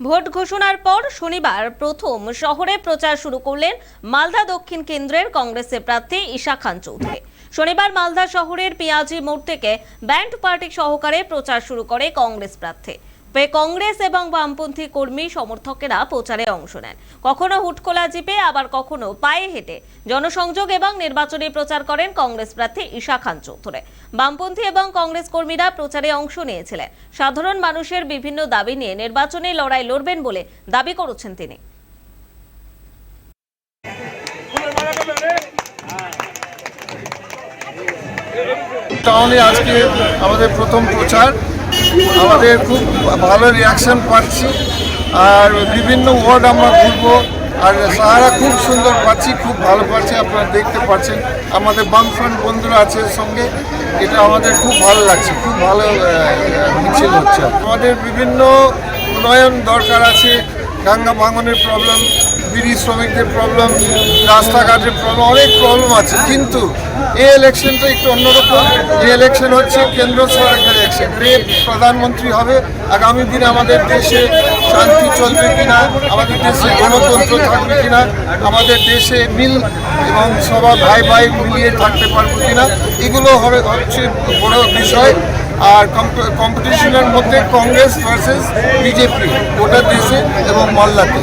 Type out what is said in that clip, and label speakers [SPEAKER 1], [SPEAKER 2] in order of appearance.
[SPEAKER 1] Vote ঘোষণার পর শনিবার প্রথম শহরে প্রচার শুরু করলেন মালদা দক্ষিণ কেন্দ্রের কংগ্রেসের প্রার্থী ঈশা খান চৌধুরী। শনিবার মালদা শহরের পেঁয়াজি মোড় থেকে ব্যান্ড পার্টি সহকারে প্রচার শুরু করে কংগ্রেস প্রার্থী। কংগ্রেস এবং বামপন্থী কর্মী সমর্থকেরা প্রচারে অংশ নেন। কখনো হুটখোলা জিপে, আবার কখনো পায়ে হেঁটে। জনসংযোগ এবং নির্বাচনী প্রচার করেন কংগ্রেস প্রার্থী ঈশা খান চৌধুরী। বামপন্থী এবং কংগ্রেস কর্মীরা প্রচারে অংশ নিয়েছিলেন। সাধারণ মানুষের বিভিন্ন দাবি নিয়ে নির্বাচনী লড়াই লড়বেন বলে দাবি করেছেন তিনি।
[SPEAKER 2] টাউনে আজকে আমাদের প্রথম প্রচার। আমাদের খুব ভালো রিয়াকশন পাচ্ছি। আর বিভিন্ন ওয়ার্ড আমরা ঘুরবো। আর সাহারা খুব সুন্দর পাচ্ছি, খুব ভালো পাচ্ছি, আপনারা দেখতে পাচ্ছেন। আমাদের বামফ্রন্ট বন্ধুরা আছে সঙ্গে। এটা আমাদের খুব ভালো লাগছে, খুব ভালো মিছিল হচ্ছে। আমাদের বিভিন্ন উন্নয়ন দরকার আছে, গঙ্গা ভাঙনের প্রবলেম বিড়ি শ্রমিকদের প্রবলেম রাস্তাঘাটের প্রবলেম অনেক প্রবলেম আছে। কিন্তু এই ইলেকশনটা একটু অন্যরকম। এই ইলেকশন হচ্ছে কেন্দ্র সরকারের ইলেকশন কে প্রধানমন্ত্রী হবে, আগামী দিনে আমাদের দেশে শান্তি চলবে কিনা, আমাদের দেশে গণতন্ত্র থাকবে কিনা, আমাদের দেশে মিল এবং সবার ভাই ভাই মিলিয়ে থাকতে পারব কিনা, এগুলো হবে হচ্ছে বড় বিষয়। আর কম্পিটিশনের মধ্যে কংগ্রেস ভার্সেস বিজেপি গোটা দেশে এবং মাল্লাতে